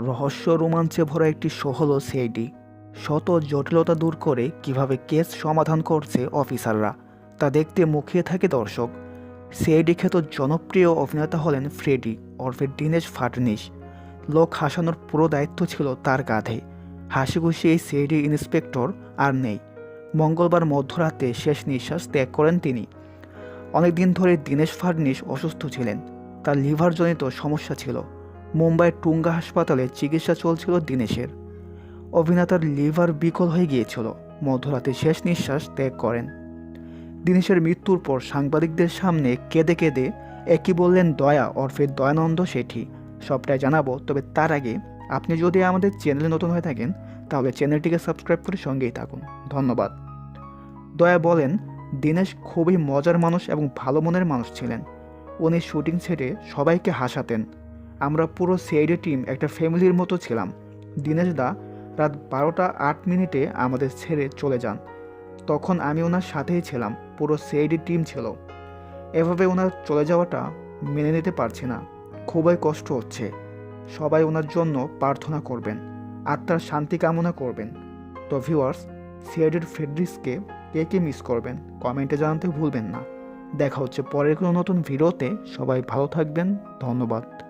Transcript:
রহস্য রোমাঞ্চে ভরা একটি শো হলো সিআইডি শত জটিলতা দূর করে কীভাবে কেস সমাধান করছে অফিসাররা, তা দেখতে মুখিয়ে থাকে দর্শক। সিআইডি খ্যাত জনপ্রিয় অভিনেতা হলেন ফ্রেডি, ওরফে দীনেশ ফাটনিস লোক হাসানোর পুরো দায়িত্ব ছিল তার কাঁধে হাসি খুশি এই সিআইডি ইন্সপেক্টর আর নেই। মঙ্গলবার মধ্যরাতে শেষ নিঃশ্বাস ত্যাগ করেন তিনি। অনেকদিন ধরে দীনেশ ফাডনিস অসুস্থ ছিলেন। তার লিভারজনিত সমস্যা ছিল। মুম্বাইয়ের টুঙ্গা হাসপাতালে চিকিৎসা চলছিল দীনেশের। অভিনেতার লিভার বিকল হয়ে গিয়েছিল। মধ্যরাতে শেষ নিঃশ্বাস ত্যাগ করেন। দীনেশের মৃত্যুর পর সাংবাদিকদের সামনে কেঁদে কেঁদে একই বললেন, দয়া ওরফে দয়ানন্দ শেঠি। সবটাই জানাব, তবে তার আগে আপনি যদি আমাদের চ্যানেলে নতুন হয়ে থাকেন, তাহলে চ্যানেলটিকে সাবস্ক্রাইব করে সঙ্গেই থাকুন। ধন্যবাদ। দয়া বলেন, দীনেশ খুবই মজার মানুষ এবং ভালো মনের মানুষ ছিলেন। উনি শুটিং ছেড়ে সবাইকে হাসাতেন। আমরা পুরো সিআইডি টিম, একটা ফ্যামিলির মতো ছিলাম। দীনেশ দা রাত বারোটা আট মিনিটে আমাদের ছেড়ে চলে যান। তখন আমি ওনার সাথেই ছিলাম, পুরো সিআইডি টিম ছিল। এভাবে ওনার চলে যাওয়াটা মেনে নিতে পারছি না। খুবই কষ্ট হচ্ছে। সবাই ওনার জন্য প্রার্থনা করবেন, আত্মার শান্তি কামনা করবেন। তো ভিউয়ার্স, সিআইডির ফেডরিসকে কে কে মিস করবেন, কমেন্টে জানাতে ভুলবেন না। দেখা হচ্ছে পরের কোনো নতুন ভিডিওতে। সবাই ভালো থাকবেন, ধন্যবাদ।